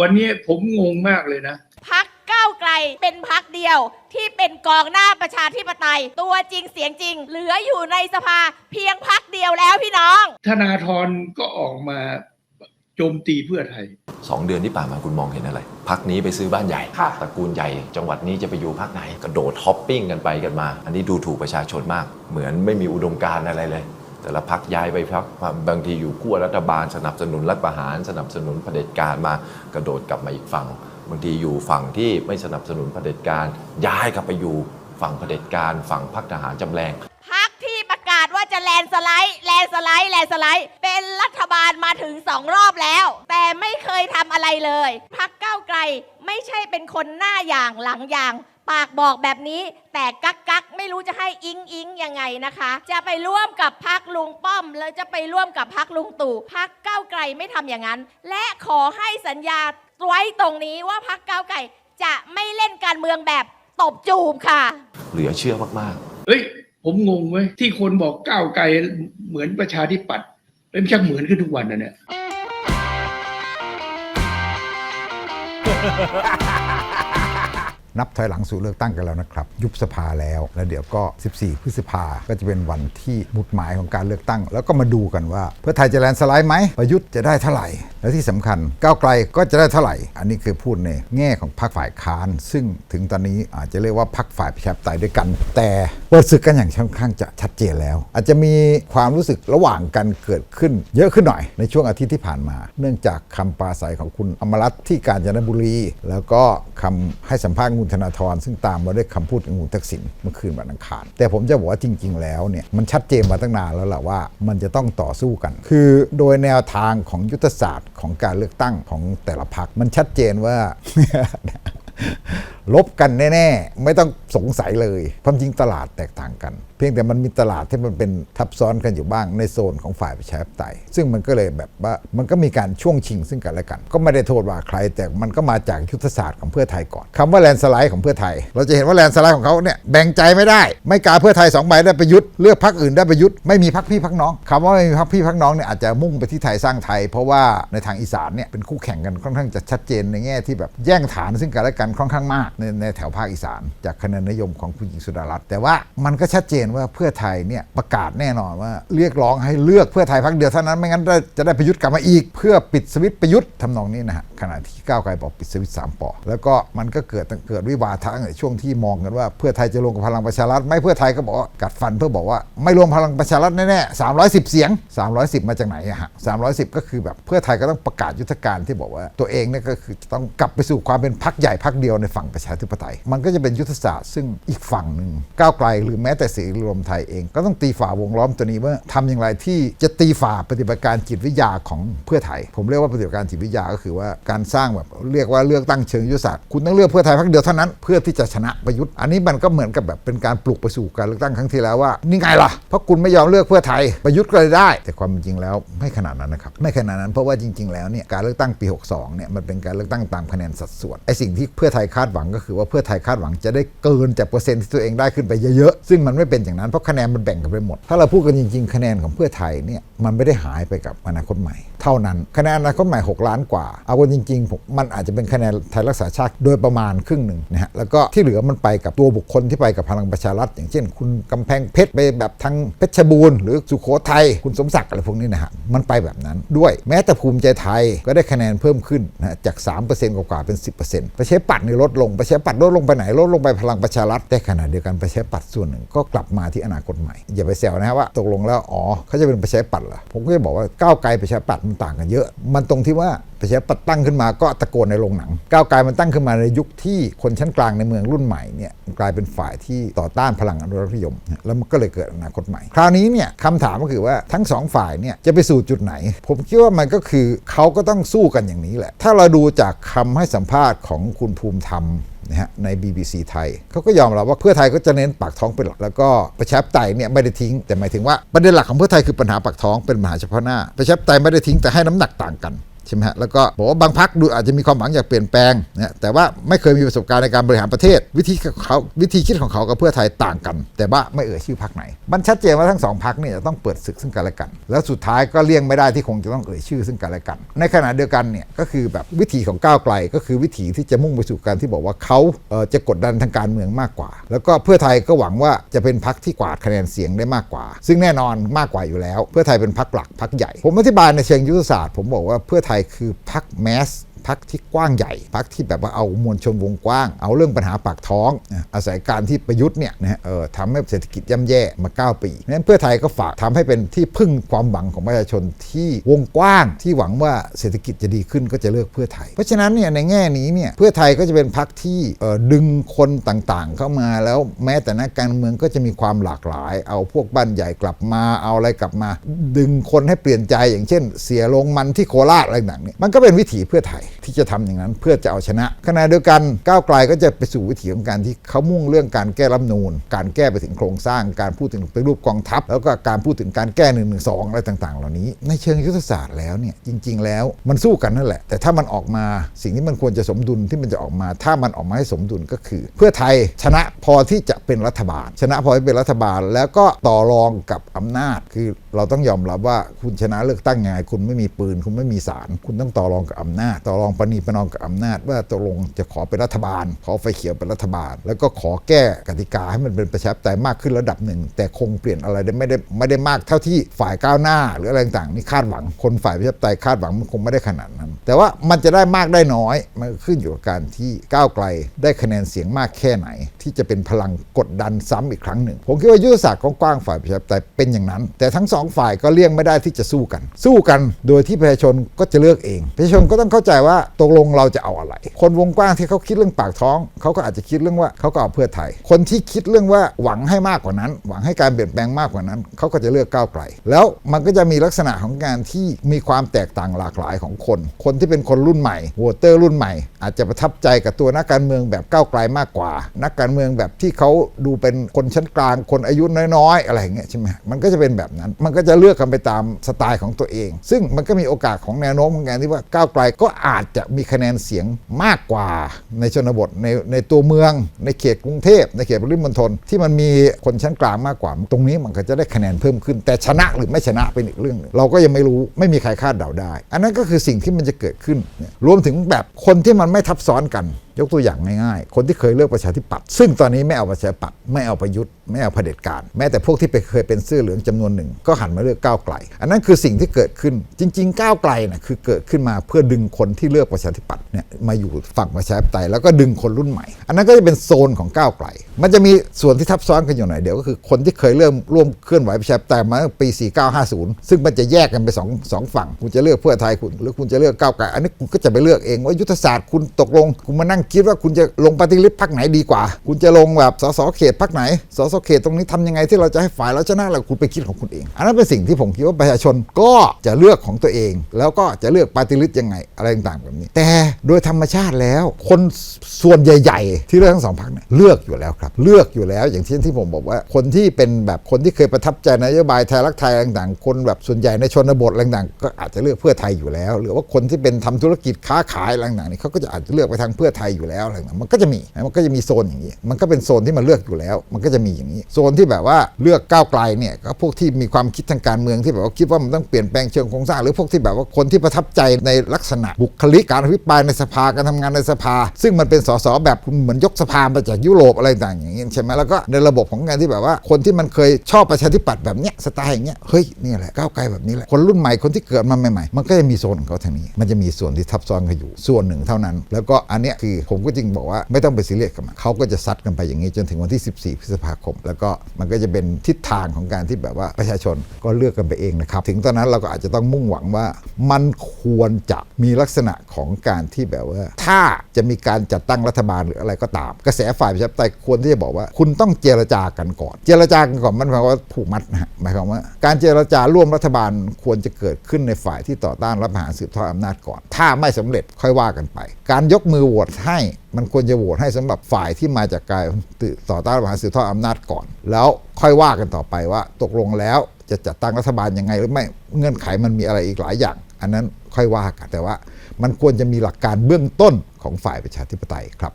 วันนี้ผมงงมากเลยนะพักก้าวไกลเป็นพักเดียวที่เป็นกองหน้าประชาธิปไตย ตัวจริงเสียงจริง เหลืออยู่ในสภาเพียงพักเดียวแล้วพี่น้อง ธนาธรก็ออกมาโจมตีเพื่อไทยสองเดือนที่ผ่านมาคุณมองเห็นอะไรพักนี้ไปซื้อบ้านใหญ่ค่ะตระกูลใหญ่ จังหวัดนี้จะไปอยู่พักไหน กระโดดฮอปปิ้งกันไปกันมา อันนี้ดูถูกประชาชนมาก เหมือนไม่มีอุดมการณ์อะไรเลย แต่ละพักย้ายไปพักบางทีอยู่ขั้วรัฐบาลสนับสนุนรัฐประหาร สนับสนุนเผด็จการมากระโดดกลับมาอีกฝั่งบางทีอยู่ฝั่งที่ไม่สนับสนุนเผด็จการย้ายกลับไปอยู่ฝั่งเผด็จการฝั่งพรรคทหารจำแรงพักที่ประกาศว่าจะแลนสไลด์แลนสไลด์แลนสไลด์เป็นรัฐบาลมาถึงสองรอบแล้ว แต่ไม่เคยทำอะไรเลย พักเก้าไกลไม่ใช่เป็นคนหน้าอย่างหลังอย่าง ปากบอกแบบนี้แต่กักกักไม่รู้จะให้อิงอิงยังไงนะคะ จะไปร่วมกับพักลุงป้อม แล้วจะไปร่วมกับพักลุงตู่พักก้าวไกลไม่ทำอย่างนั้น และขอให้สัญญาไว้ตรงนี้ว่าพักก้าวไกลจะไม่เล่นการเมืองแบบตบจูบค่ะ เหลือเชื่อมากเฮ้ย ผมงงเว้ยที่คนบอกก้าวไกลเหมือนประชาธิปัตย์เป็นชักเหมือนขึ้นทุกวันนะเนี่ย นับถอยหลังสู่เลือกตั้งกันแล้วนะครับ ยุบสภาแล้ว แล้วเดี๋ยวก็ 14 พฤษภาก็จะเป็นวันที่มุดหมายของการเลือกตั้ง แล้วก็มาดูกันว่า เพื่อไทยจะแลนสไลด์ไหมประยุทธ์จะได้เท่าไหร่ และที่สำคัญก้าวไกลก็จะได้เท่าไหร่ อันนี้คือพูดในแง่ของพรรคฝ่ายค้าน ซึ่งถึงตอนนี้อาจจะเรียกว่าพรรคฝ่ายประชาธิปไตยด้วยกัน แต่เปิดศึกกันอย่างค่อนข้างจะชัดเจนแล้ว อาจจะมีความรู้สึกระหว่างกันเกิดขึ้น เยอะขึ้นหน่อยในช่วงอาทิตย์ที่ผ่านมา เนื่องจากคำปราศัยของคุณอมรัตน์ที่กาญจนบุรี แล้วก็คำให้สัมภาษณ์คุณธนาธรซึ่งตามมาด้วยคำพูดของคุณทักษิณเมื่อคืนวันอังคาร แต่ผมจะบอกว่าจริง ๆ แล้วเนี่ยมันชัดเจนมาตั้งนานแล้วแหละว่า มันจะต้องต่อสู้กัน คือโดยแนวทางของยุทธศาสตร์ของการเลือกตั้งของแต่ละพรรคมันชัดเจนว่าลบกันแน่ ๆ ไม่ต้องสงสัยเลยความจริงตลาดแตกต่างกันเพียงแต่มันมีตลาดที่มันเป็นทับซ้อนกันอยู่บ้างในโซนของฝ่ายประชาธิปไตย ซึ่งมันก็เลยแบบว่ามันก็มีการช่วงชิงซึ่งกันและกัน ก็ไม่ได้โทษว่าใคร แต่มันก็มาจากยุทธศาสตร์ของเพื่อไทยก่อนคำว่าแลนสไลด์ของเพื่อไทย เราจะเห็นว่าแลนสไลด์ของเขาเนี่ยแบ่งใจไม่ได้ ไม่กาเพื่อไทยสองใบได้ประยุทธ์เลือกพรรคอื่นได้ประยุทธ์ไม่มีพรรคพี่พรรคน้องคำว่าไม่มีพรรคพี่พรรคน้องเนี่ยอาจจะมุ่งไปที่ไทยสร้างไทย เพราะว่าในทางอีสานเนี่ยเป็นคู่แข่งกันค่อนข้างจะชัดเจนในแง่ที่แบบแย่งฐานซึ่งกันและกันค่อนข้างมากในแถวภาคอีสาน จากคะแนนนิยมของคุณหญิงสุดารัตน์แต่ว่ามันก็ชัดเจนว่าเพื่อไทยเนี่ยประกาศแน่นอนว่า เรียกร้องให้เลือกเพื่อไทยพรรคเดียวเท่านั้นไม่งั้นจะได้ประยุทธ์กลับมาอีก เพื่อปิดสวิตประยุทธ์ทำนองนี้นะฮะขณะที่ก้าวไกลบอกปิดสวิตสามปอแล้วก็มันก็เกิดเกิดวิวาทะในช่วงที่มองกันว่าเพื่อไทยจะลงกับพลังประชารัฐไม่เพื่อไทยก็บอกว่ากัดฟันเพื่อบอกว่าไม่รวมพลังประชารัฐแน่ๆ310 เสียง 310 มาจากไหนอะฮะ310 ก็คือแบบเพื่อไทยก็ต้องประกาศยุทธการที่บอกว่าตัวเองเนี่ยก็คือจะต้องกลับไปสู่ความเป็นพรรคใหญ่พรรคเดียวในฝั่งประชาธิปไตย มันก็จะเป็นยุทธศาสตร์ซึ่งอีกฝั่งหนึ่งก้าวไกลหรือแม้แต่เสรีรวมไทยเอง ก็ต้องตีฝ่าวงล้อมตัวนี้ว่าทำอย่างไรที่จะตีฝ่าปฏิบัติการจิตวิทยาของเพื่อไทย ผมเรียกว่าปฏิบัติการจิตวิทยาก็คือว่าการสร้างแบบเรียกว่าเลือกตั้งเชิงยุทธศาสตร์คุณต้องเลือกเพื่อไทยพรรคเดียวเท่านั้นเพื่อที่จะชนะประยุทธ์อันนี้มันก็เหมือนกับแบบเป็นการปลุกไปสู่การเลือกตั้งครั้งที่แล้วว่านี่ไงล่ะเพราะคุณไม่ยอมเลือกเพื่อไทยประยุทธ์ก็เลยได้ แต่ความจริงแล้วไม่ขนาดนั้นนะครับไม่ขนาดนั้นเพราะว่าจริง ๆ แล้วเนี่ยการเลือกตั้งปี 62เนี่ยมันเป็นการเลือกตั้งตามคะแนนสัดส่วนไอ้สิ่งที่เพื่อไทยคาดหวังก็คือว่าเพื่อไทยคาดหวังจะได้เกินจากเปอร์เซ็นต์ที่ตัวเองได้ขึ้นไปเยอะๆซึ่งมันไม่เป็นอย่างนั้นเพราะคะแนนมันแบ่งกันไปหมด ถ้าเราพูดกันจริง ๆ คะแนนของเพื่อไทยเนี่ยมันไม่ได้หายไปกับอนาคตใหม่ เท่านั้นคะแนนอนาคตใหม่ 6 ล้านกว่า เอากันจริงๆมันอาจจะเป็นคะแนนไทยรักษาชาติโดยประมาณครึ่งหนึ่งนะฮะแล้วก็ที่เหลือมันไปกับตัวบุคคลที่ไปกับพลังประชารัฐ อย่างเช่น คุณกำแพงเพชรไปแบบทางเพชรบูรณ์หรือสุโขทัยคุณสมศักดิ์อะไรพวกนี้นะฮะมันไปแบบนั้นด้วยแม้แต่ภูมิใจไทยก็ได้คะแนนเพิ่มขึ้นนะจาก 3%กว่าๆเป็น 10%ประชาปัตย์นี่ลดลงประชาปัตย์ลดลงไปไหนลดลงไปพลังประชารัฐแต่ขณะเดียวกันประชาปัตย์ส่วนหนึ่งก็กลับมาที่อนาคตใหม่ อย่าไปแซวนะฮะว่าตกลงแล้วอ๋อเขาจะเป็นประชาธิปัตย์เหรอผมก็จะบอกว่าก้าวไกลประชาธิปัตย์มันต่างกันเยอะ มันตรงที่ว่าประชาธิปัตย์ตั้งขึ้นมาก็ตะโกนในโรงหนัง ก้าวไกลมันตั้งขึ้นมาในยุคที่คนชั้นกลางในเมืองรุ่นใหม่เนี่ยกลายเป็นฝ่ายที่ต่อต้านพลังอนุรักษ์นิยม แล้วมันก็เลยเกิดอนาคตใหม่ คราวนี้เนี่ยคำถามก็คือว่าทั้งสองฝ่ายเนี่ยจะไปสู่จุดไหน ผมคิดว่ามันก็คือเขาก็ต้องสู้กันอย่างนี้แหละ ถ้าเราดูจากคำให้สัมภาษณ์ของคุณภูมิธรรม นะฮะใน BBC ไทยเขาก็ยอมรับว่าเพื่อไทยก็จะเน้นปากท้องเป็นหลักแล้วก็ประชาธิปไตยเนี่ยไม่ได้ทิ้ง แต่หมายถึงว่าประเด็นหลักของเพื่อไทยคือปัญหาปากท้องเป็นปัญหาเฉพาะหน้าประชาธิปไตยไม่ได้ทิ้งแต่ให้น้ำหนักต่างกัน ใช่ไหมฮะแล้วก็บอกว่าบางพักดูอาจจะมีความหวังอยากเปลี่ยนแปลงนะแต่ว่าไม่เคยมีประสบการณ์ในการบริหารประเทศ วิธีเขาวิธีคิดของเขากับเพื่อไทยต่างกัน แต่ว่าไม่เอ่ยชื่อพักไหน มันชัดเจนว่าทั้งสองพักเนี่ยจะต้องเปิดศึกซึ่งกันและกัน แล้วสุดท้ายก็เลี่ยงไม่ได้ที่คงจะต้องเอ่ยชื่อซึ่งกันและกัน ในขณะเดียวกันเนี่ยก็คือแบบวิธีของก้าวไกลก็คือวิธีที่จะมุ่งไปสู่การที่บอกว่าเขาเจะกดดันทางการเมืองมากกว่า แล้วก็เพื่อไทยก็หวังว่าจะเป็นพักที่กวาดคะแนนเสียงได้มากกว่า ซึ่งแน่นอนมากกว่าอยู่แล้ว เพื่อไทยเป็นพักหลักพักใหญ่ ผมอธิบายในเชิงยุทธศาสตร์ผมบอกว่าเพื่อไทยคือพักแมส พักที่กว้างใหญ่พักที่แบบว่าเอามวลชนวงกว้าง เอาเรื่องปัญหาปากท้อง อาศัยการที่ประยุทธ์เนี่ยนะฮะเออทำให้เศรษฐกิจย่ำแย่มา 9 ปีนั้นเพื่อไทยก็ฝากทำให้เป็นที่พึ่งความหวังของประชาชนที่วงกว้าง ที่หวังว่าเศรษฐกิจจะดีขึ้นก็จะเลือกเพื่อไทย เพราะฉะนั้นเนี่ยในแง่นี้เนี่ยเพื่อไทยก็จะเป็นพักที่เอ่อดึงคนต่างๆ เข้ามาแล้วแม้แต่นักการเมืองก็จะมีความหลากหลาย เอาพวกบ้านใหญ่กลับมาเอาอะไรกลับมา ดึงคนให้เปลี่ยนใจอย่างเช่น เสียลงมันที่โคราชอะไรต่างๆเนี่ยมันก็เป็นวิถีเพื่อไทย ที่จะทำอย่างนั้นเพื่อจะเอาชนะขณะเดียวกันก้าวไกลก็จะไปสู่วิถีของการที่เขามุ่งเรื่องการแก้รัฐนูญการแก้ไปถึงโครงสร้าง การพูดถึงปรูปกองทัพ แล้วก็การพูดถึงการแก้หนึ่งหนึ่งสองอะไรต่างๆ เหล่านี้ ในเชิงยุทธศาสตร์แล้วเนี่ยจริง ๆ แล้วมันสู้กันนั่นแหละ แต่ถ้ามันออกมาสิ่งที่มันควรจะสมดุลที่มันจะออกมา ถ้ามันออกมาให้สมดุลก็คือ เพื่อไทยชนะพอที่จะเป็นรัฐบาล ชนะพอที่เป็นรัฐบาลแล้วก็ต่อรองกับอำนาจ คือเราต้องยอมรับว่าคุณชนะเลือกตั้งไงคุณไม่มีปืน คุณไม่มีศาลคุณต้องต่อรองกับอำนาจต่อรองประนีประนอมกับอำนาจ ว่าตกลงจะขอเป็นรัฐบาล ขอไฟเขียวเป็นรัฐบาล แล้วก็ขอแก้กติกาให้มันเป็นประชาธิปไตยมากขึ้นระดับหนึ่ง แต่คงเปลี่ยนอะไรได้ไม่ได้ไม่ได้มากเท่าที่ฝ่ายก้าวหน้า หรืออะไรต่างๆนี่คาดหวังคนฝ่ายประชาธิปไตยคาดหวังมันคงไม่ได้ขนาดนั้น แต่ว่ามันจะได้มากได้น้อย มันขึ้นอยู่กับการที่ก้าวไกลได้คะแนนเสียงมากแค่ไหน ที่จะเป็นพลังกดดันซ้ำอีกครั้งหนึ่ง ผมคิดว่ายุทธศาสตร์ของกว้างฝ่ายประชาธิปไตยเป็นอย่างนั้น แต่ทั้งสองฝ่ายก็เลี่ยงไม่ได้ที่จะสู้กัน สู้กัน โดยที่ประชาชนก็จะเลือกเอง ประชาชนก็ต้องเข้าใจว่าตกลงเราจะเอาอะไร คนวงกว้างที่เขาคิดเรื่องปากท้องเขาก็อาจจะคิดเรื่องว่าเขาก็เอาเพื่อไทย คนที่คิดเรื่องว่าหวังให้มากกว่านั้น หวังให้การเปลี่ยนแปลงมากกว่านั้นเขาก็จะเลือกก้าวไกล แล้วมันก็จะมีลักษณะของการที่มีความแตกต่างหลากหลายของคน คนที่เป็นคนรุ่นใหม่วตเตอร์รุ่นใหม่ อาจจะประทับใจกับตัวนักการเมืองแบบก้าวไกลมากกว่า นักการเมืองแบบที่เขาดูเป็นคนชั้นกลาง คนอายุน้อยๆ อะไรอย่างเงี้ยใช่ไหมมันก็จะเป็นแบบนั้น มันก็จะเลือกกันไปตามสไตล์ของตัวเอง ซึ่งมันก็มีโอกาสของแนวโน้มของการที่ว่าก้าวไกลก็อาจจะมีคะแนนเสียงมากกว่าในชนบทในในตัวเมือง ในเขตกรุงเทพในเขตปริมณฑลที่มันมีคนชั้นกลางมากกว่า ตรงนี้มันก็จะได้คะแนนเพิ่มขึ้น แต่ชนะหรือไม่ชนะเป็นอีกเรื่องหนึงเราก็ยังไม่รู้ไม่มีใครคาดเดาได้ อันนั้นก็คือสิ่งที่มันจะเกิดขึ้นรวมถึงแบบคนที่มันไม่ทับซ้อนกัน ยกตัวอย่างง่ายๆ คนที่เคยเลือกประชาธิปัตย์ซึ่งตอนนี้ไม่เอาประชาธิปัตย์ไม่เอาประยุทธ์ไม่เอาเผด็จการ แม้แต่พวกที่ไปเคยเป็นเสื้อเหลืองจำนวนหนึ่ง ก็หันมาเลือกก้าวไกล อันนั้นคือสิ่งที่เกิดขึ้นจริง ๆ ก้าวไกลนะคือเกิดขึ้นมาเพื่อดึงคนที่เลือกประชาธิปัตย์เนี่ยมาอยู่ฝั่งประชาธิปไตยแล้วก็ดึงคนรุ่นใหม่ อันนั้นก็จะเป็นโซนของก้าวไกล มันจะมีส่วนที่ทับซ้อนกันอยู่หน่อยเดียวก็คือคนที่เคยเริ่มร่วมเคลื่อนไหวประชาธิปไตยมาตั้งปี 4950 ซึ่งมันจะแยกกันไปสองสองฝั่ง คุณจะเลือกเพื่อไทยคุณหรือคุณจะเลือกก้าวไกล อันนี้คุณก็จะไปเลือกเองว่ายุทธศาสตร์คุณตกลงคุณมานั่งคิดว่าคุณจะลงปฏิริษีพักไหนดีกว่า คุณจะลงแบบสสเขตพักไหนสสเขตตรงนี้ทำยังไงที่เราจะให้ฝ่ายเราชนะเราคุณไปคิดของคุณเอง อันนั้นเป็นสิ่งที่ผมคิดว่าประชาชนก็จะเลือกของตัวเอง แล้วก็จะเลือกปฏิริษียังไงอะไรต่างๆแบบนี้ แต่โดยธรรมชาติแล้ว คนส่วนใหญ่ ๆ ที่เลือกทั้งสองพักเนี่ยเลือกอยู่แล้วครับ เลือกอยู่แล้วอย่างเช่นที่ผมบอกว่า คนที่เป็นแบบคนที่เคยประทับใจนโยบายไทยรักไทยต่างๆ คนแบบส่วนใหญ่ในชนบทต่างๆก็อาจจะเลือกเพื่อไทยอยู่แล้ว หรือว่าคนที่เป็นทำธุรกิจค้าขายต่างๆนี่เขาก็จะอาจจะเลือกไปทางเพื่อไทยอยู่แล้วอะไรมันก็จะมี มันก็จะมีโซนอย่างนี้ มันก็เป็นโซนที่มันเลือกอยู่แล้ว มันก็จะมีอย่างนี้ โซนที่แบบว่าเลือกก้าวไกลเนี่ยก็พวกที่มีความคิดทางการเมืองที่แบบว่าคิดว่ามันต้องเปลี่ยนแปลงเชิงโครงสร้างหรือพวกที่แบบว่าคนที่ประทับใจในลักษณะบุคลิกการอภิปรายในสภาการทำงานในสภา ซึ่งมันเป็นสสแบบเหมือนยกสภามาจากยุโรปอะไรต่างๆอย่างนี้ใช่ไหมแล้วก็ในระบบของการที่แบบว่าคนที่มันเคยชอบประชาธิปัตย์แบบเนี้ยสไตล์อย่างเงี้ยเฮ้ยนี่แหละก้าวไกลแบบนี้แหละคนรุ่นใหม่คนที่เกิดมาใหม่ๆมันก็จะมีโซนของเขาทางนี้ มันจะมีส่วนที่ทับซ้อนกันอยู่ส่วนหนึ่งเท่านั้น แล้วก็อันเนี้ยคือผมก็จึงบอกว่าไม่ต้องไปซีเรียสกับมันเขาก็จะซัดกันไปอย่างนี้จนถึงวันที่ 14 พฤษภาคม แล้วก็มันก็จะเป็นทิศทางของการที่แบบว่าประชาชนก็เลือกกันไปเองนะครับ ถึงตอนนั้นเราก็อาจจะต้องมุ่งหวังว่า มันควรจะมีลักษณะของการที่แบบว่า ถ้าจะมีการจัดตั้งรัฐบาลหรืออะไรก็ตาม กระแสฝ่ายประชาธิปไตยควรที่จะบอกว่า คุณต้องเจรจากันก่อน เจรจากันก่อนมันหมายความว่าผูกมัดนะหมายความว่า การเจรจาร่วมรัฐบาลควรจะเกิดขึ้นในฝ่ายที่ต่อต้านรัฐประหารสืบทอดอำนาจก่อน ถ้าไม่สำเร็จค่อยว่ากันไป การยกมือโหวตให้มันควรจะโหวตให้สำหรับฝ่ายที่มาจากการต่อต้านรัฐประหารสืบทอดอำนาจก่อน แล้วค่อยว่ากันต่อไปว่าตกลงแล้วจะจัดตั้งรัฐบาลยังไงหรือไม่เงื่อนไขมันมีอะไรอีกหลายอย่าง อันนั้นค่อยว่ากันแต่ว่า มันควรจะมีหลักการเบื้องต้นของฝ่ายประชาธิปไตยครับ